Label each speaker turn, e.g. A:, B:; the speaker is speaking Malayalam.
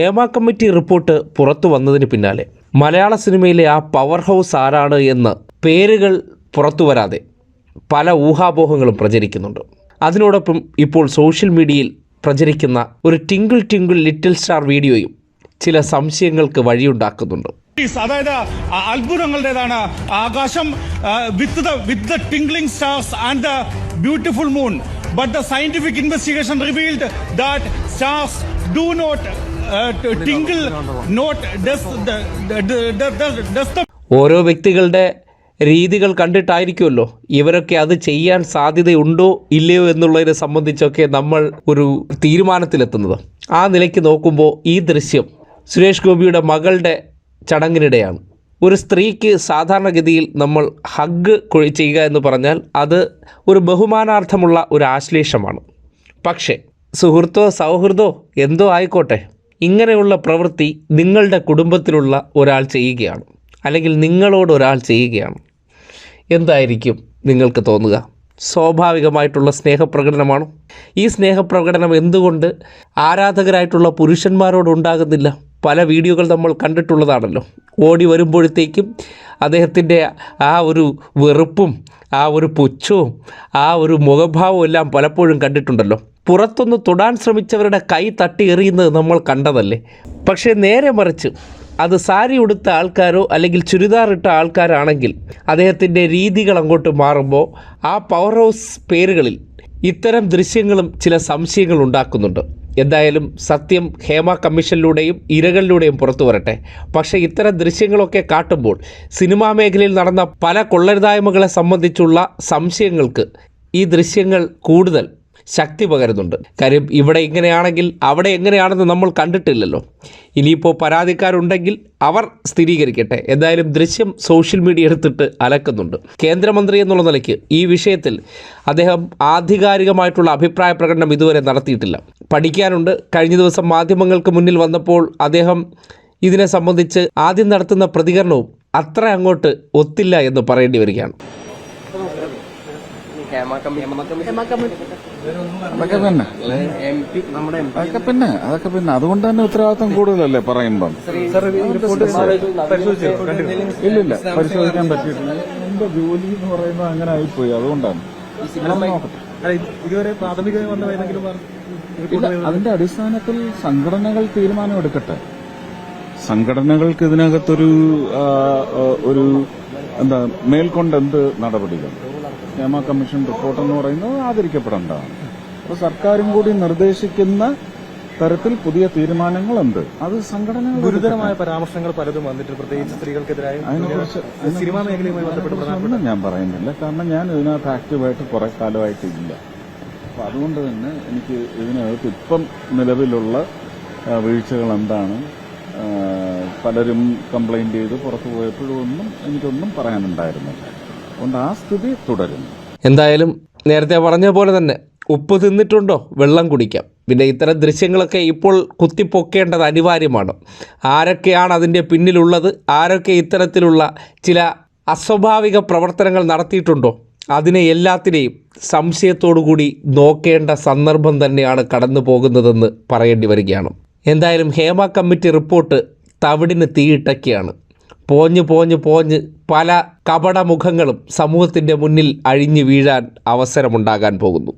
A: ഹേമ കമ്മിറ്റി റിപ്പോർട്ട് പുറത്തു വന്നതിന് പിന്നാലെ. മലയാള സിനിമയിലെ ആ പവർ ഹൗസ് ആരാണ് എന്ന് പേരുകൾ പുറത്തു വരാതെ പല ഊഹാപോഹങ്ങളും പ്രചരിക്കുന്നുണ്ട്. അതിനോടൊപ്പം ഇപ്പോൾ സോഷ്യൽ മീഡിയയിൽ പ്രചരിക്കുന്ന ഒരു ടിങ്കിൾ ടിങ്കിൾ ലിറ്റിൽ സ്റ്റാർ വീഡിയോയും ചില സംശയങ്ങൾക്ക് വഴിയുണ്ടാക്കുന്നുണ്ട്.
B: അതായത് അത്ഭുതങ്ങളുടേതാണ്. ആകാശം with the with the tingling stars and the beautiful moon but the scientific investigation revealed that stars do not
A: ഓരോ വ്യക്തികളുടെ രീതികൾ കണ്ടിട്ടായിരിക്കുമല്ലോ ഇവരൊക്കെ അത് ചെയ്യാൻ സാധ്യതയുണ്ടോ ഇല്ലയോ എന്നുള്ളതിനെ സംബന്ധിച്ചൊക്കെ നമ്മൾ ഒരു തീരുമാനത്തിലെത്തുന്നത്. ആ നിലയ്ക്ക് നോക്കുമ്പോൾ ഈ ദൃശ്യം സുരേഷ് ഗോപിയുടെ മകളുടെ ചടങ്ങിനിടെയാണ്. ഒരു സ്ത്രീക്ക് സാധാരണഗതിയിൽ നമ്മൾ ഹഗ് ചെയ്യുക എന്ന് പറഞ്ഞാൽ അത് ഒരു ബഹുമാനാർത്ഥമുള്ള ഒരു ആശ്ലേഷമാണ്. പക്ഷേ സുഹൃത്തോ സൗഹൃദോ എന്തോ ആയിക്കോട്ടെ. ഇങ്ങനെയുള്ള പ്രവൃത്തി നിങ്ങളുടെ കുടുംബത്തിലുള്ള ഒരാൾ ചെയ്യുകയാണ്. അല്ലെങ്കിൽ നിങ്ങളോട് ഒരാൾ ചെയ്യുകയാണ്. എന്തായിരിക്കും നിങ്ങൾക്ക് തോന്നുക? സ്വാഭാവികമായിട്ടുള്ള സ്നേഹപ്രകടനമാണോ? ഈ സ്നേഹപ്രകടനം എന്തുകൊണ്ട് ആരാധകരായിട്ടുള്ള പുരുഷന്മാരോടുണ്ടാകുന്നില്ല പല വീഡിയോകൾ നമ്മൾ കണ്ടിട്ടുള്ളതാണല്ലോ. ഓടി വരുമ്പോഴത്തേക്കും അദ്ദേഹത്തിന്റെ ആ ഒരു വെറുപ്പും ആ ഒരു പുച്ഛവും ആ ഒരു മുഖഭാവവും എല്ലാം പലപ്പോഴും കണ്ടിട്ടുണ്ടല്ലോ. പുറത്തൊന്ന് തൊടാൻ ശ്രമിച്ചവരുടെ കൈ തട്ടി എറിയുന്നത് നമ്മൾ കണ്ടതല്ലേ? പക്ഷേ നേരെ മറിച്ച് അത് സാരി ഉടുത്ത ആൾക്കാരോ അല്ലെങ്കിൽ ചുരിദാർ ഇട്ട ആൾക്കാരാണെങ്കിൽ അദ്ദേഹത്തിന്റെ രീതികൾ അങ്ങോട്ട് മാറുമ്പോൾ ആ പവർ ഹൗസ് പേരുകളിൽ ഇത്തരം ദൃശ്യങ്ങളും ചില സംശയങ്ങൾ ഉണ്ടാക്കുന്നുണ്ട്. എന്തായാലും സത്യം ഹേമ കമ്മീഷനിലൂടെയും ഇരകളിലൂടെയും പുറത്തു വരട്ടെ. പക്ഷേ ഇത്തരം ദൃശ്യങ്ങളൊക്കെ കാട്ടുമ്പോൾ സിനിമാ മേഖലയിൽ നടന്ന പല കൊള്ളരുതായ്മകളെ സംബന്ധിച്ചുള്ള സംശയങ്ങൾക്ക് ഈ ദൃശ്യങ്ങൾ കൂടുതൽ ശക്തി പകരുന്നുണ്ട്. കാര്യം ഇവിടെ ഇങ്ങനെയാണെങ്കിൽ അവിടെ എങ്ങനെയാണെന്ന് നമ്മൾ കണ്ടിട്ടില്ലല്ലോ. ഇനിയിപ്പോൾ പരാതിക്കാരുണ്ടെങ്കിൽ അവർ സ്ഥിരീകരിക്കട്ടെ. എന്തായാലും ദൃശ്യം സോഷ്യൽ മീഡിയ എടുത്തിട്ട് അലക്കുന്നുണ്ട്. കേന്ദ്രമന്ത്രി എന്നുള്ള നിലയ്ക്ക് ഈ വിഷയത്തിൽ അദ്ദേഹം ആധികാരികമായിട്ടുള്ള അഭിപ്രായ പ്രകടനം ഇതുവരെ നടത്തിയിട്ടില്ല. പഠിക്കാനുണ്ട്. കഴിഞ്ഞ ദിവസം മാധ്യമങ്ങൾക്ക് മുന്നിൽ വന്നപ്പോൾ അദ്ദേഹം ഇതിനെ സംബന്ധിച്ച് ആദ്യം നടത്തുന്ന പ്രതികരണവും അത്ര അങ്ങോട്ട് ഒത്തില്ല എന്ന് പറയേണ്ടി വരികയാണ്.
C: അതൊക്കെ പിന്നെ അതൊക്കെ പിന്നെ അതൊക്കെ പിന്നെ. അതുകൊണ്ട് തന്നെ ഉത്തരവാദിത്വം കൂടുതലല്ലേ പറയുമ്പം? ഇല്ലില്ല പരിശോധിക്കാൻ പറ്റിയിട്ടില്ല. എന്റെ ജോലി എന്ന് പറയുന്നത് അങ്ങനെ ആയിപ്പോയി. അതുകൊണ്ടാണ്.
D: ഇതുവരെ പ്രാഥമികമായി വന്ന ഏതെങ്കിലും
C: അതിന്റെ അടിസ്ഥാനത്തിൽ സംഘടനകൾ തീരുമാനമെടുക്കട്ടെ സംഘടനകൾക്ക് ഇതിനകത്തൊരു ഒരു എന്താ മേൽക്കൊണ്ട് എന്ത് നടപടികൾ? നിയമ കമ്മീഷൻ റിപ്പോർട്ട് എന്ന് പറയുന്നത് ആദരിക്കപ്പെടേണ്ടതാണ് അപ്പൊ സർക്കാരും കൂടി നിർദ്ദേശിക്കുന്ന തരത്തിൽ പുതിയ തീരുമാനങ്ങൾ ഉണ്ട് അത് സംഘടനകൾ
D: ഗുരുതരമായ പരാമർശങ്ങൾ പലതും വന്നിട്ട് പ്രത്യേകിച്ച് സ്ത്രീകൾക്കെതിരായ സിനിമാ മേഖലയുമായി ബന്ധപ്പെട്ട്
C: ഞാൻ പറയുന്നില്ല. കാരണം ഞാൻ ഇതിനകത്ത് ആക്റ്റീവായിട്ട് കുറെ കാലമായിട്ടില്ല. അപ്പൊ അതുകൊണ്ട് തന്നെ എനിക്ക് ഇതിനകത്ത് ഇപ്പം നിലവിലുള്ള വീഴ്ചകൾ എന്താണ്? പലരും കംപ്ലൈന്റ് ചെയ്ത് പുറത്തു പോയപ്പോഴും ഒന്നും എനിക്കൊന്നും പറയാനുണ്ടായിരുന്നില്ല. അതുകൊണ്ട് ആ സ്ഥിതി തുടരുന്നു.
A: എന്തായാലും നേരത്തെ പറഞ്ഞ പോലെ തന്നെ ഉപ്പ് തിന്നിട്ടുണ്ടോ? വെള്ളം കുടിക്കാം. പിന്നെ ഇത്തരം ദൃശ്യങ്ങളൊക്കെ ഇപ്പോൾ കുത്തിപ്പൊക്കേണ്ടത് അനിവാര്യമാണ്. ആരൊക്കെയാണ് അതിന്റെ പിന്നിലുള്ളത്? ആരൊക്കെ ഇത്തരത്തിലുള്ള ചില അസ്വാഭാവിക പ്രവർത്തനങ്ങൾ നടത്തിയിട്ടുണ്ടോ? അതിനെ എല്ലാത്തിനെയും സംശയത്തോടു കൂടി നോക്കേണ്ട സന്ദർഭം തന്നെയാണ് കടന്നു പോകുന്നതെന്ന് പറയേണ്ടി വരികയാണ്. എന്തായാലും ഹേമ കമ്മിറ്റി റിപ്പോർട്ട് തവിടിന് തീയിട്ടൊക്കെയാണ്. പോഞ്ഞ് പോഞ്ഞ് പോഞ്ഞ് പല കപടമുഖങ്ങളും സമൂഹത്തിന്റെ മുന്നിൽ അഴിഞ്ഞു വീഴാൻ അവസരമുണ്ടാകാൻ പോകുന്നു.